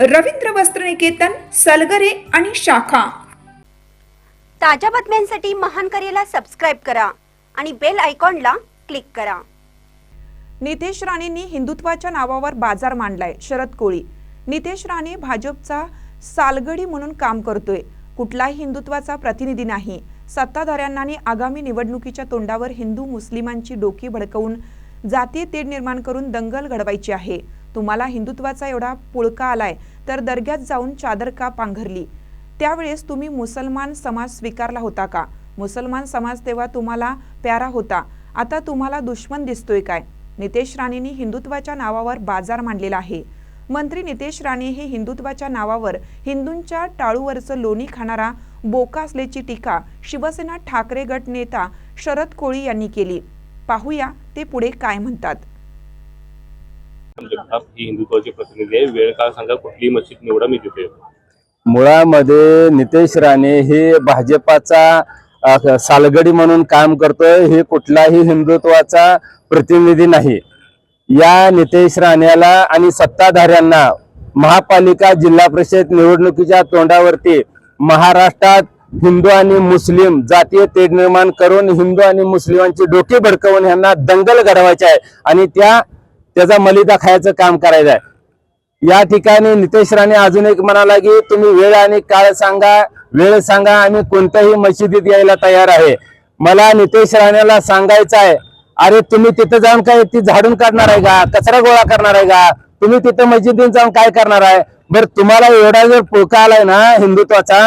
रवींद्र वस्त्रनिकेतन सलगरे आणि शाखा. ताज्या बातम्यांसाठी महान करेला सबस्क्राईब करा आणि बेल आयकॉनला क्लिक करा. नितेश राणेंनी हिंदुत्वाच्या नावावर बाजार मांडलाय शरद कोळी. नितेश राणे भाजपचा सालगडी म्हणून काम करतोय. कुठलाही हिंदुत्वाचा प्रतिनिधी नाही. सत्ताधाऱ्यांना आणि आगामी निवडणुकीच्या तोंडावर हिंदू मुस्लिमांची डोकी भडकवून जातीय तेढ निर्माण करून दंगल घडवायची आहे. तुम्हाला हिंदुत्वाचा एवढा पुळका आलाय तर दर्ग्यात जाऊन चादर का पांघरली? त्यावेळेस तुम्ही मुसलमान समाज स्वीकारला होता का? मुसलमान समाज तेव्हा तुम्हाला प्यारा होता. आता तुम्हाला दुश्मन दिसतोय काय? नितेश राणेंनी हिंदुत्वाच्या नावावर बाजार मांडलेला आहे. मंत्री नितेश राणे हे हिंदुत्वाच्या नावावर हिंदूंच्या टाळूवरचं लोणी खाणारा बोका असल्याची टीका शिवसेना ठाकरे गट नेता शरद कोळी यांनी केली. पाहूया ते पुढे काय म्हणतात. जगताप ही हिंदुत्वाची प्रतिनिधी आहे. वेळ काळ सांगा कुठली मशीद निवडा मी तिथे मुळामध्ये नितेश राणे हे भाजपाचा सालगडी म्हणून काम करतोय. हे कुठलाही हिंदुत्वाचा प्रतिनिधी नाही. या नितेश राणेला आणि सत्ताधाऱ्यांना महापालिका जिल्हा परिषद निवडणुकीच्या तोंडावरती महाराष्ट्रात हिंदू आणि मुस्लिम जातीय तेढ निर्माण करून हिंदू आणि मुस्लिमांची डोके भडकवून यांना दंगल घडवायची आहे. आणि त्या त्याचा मलिदा खायचं काम करायचं आहे. या ठिकाणी नितेश राणे अजून एक म्हणाला की तुम्ही वेळ आणि काळ सांगा वेळ सांगा आम्ही कोणत्याही मशिदीत यायला तयार आहे. मला नितेश राणेला सांगायचं आहे अरे तुम्ही तिथं जाऊन काय ती झाडून काढणार आहे का? कचरा गोळा करणार आहे का? तुम्ही तिथं मस्जिदीत जाऊन काय करणार आहे? बरं तुम्हाला एवढा जर पुळका आलाय ना हिंदुत्वाचा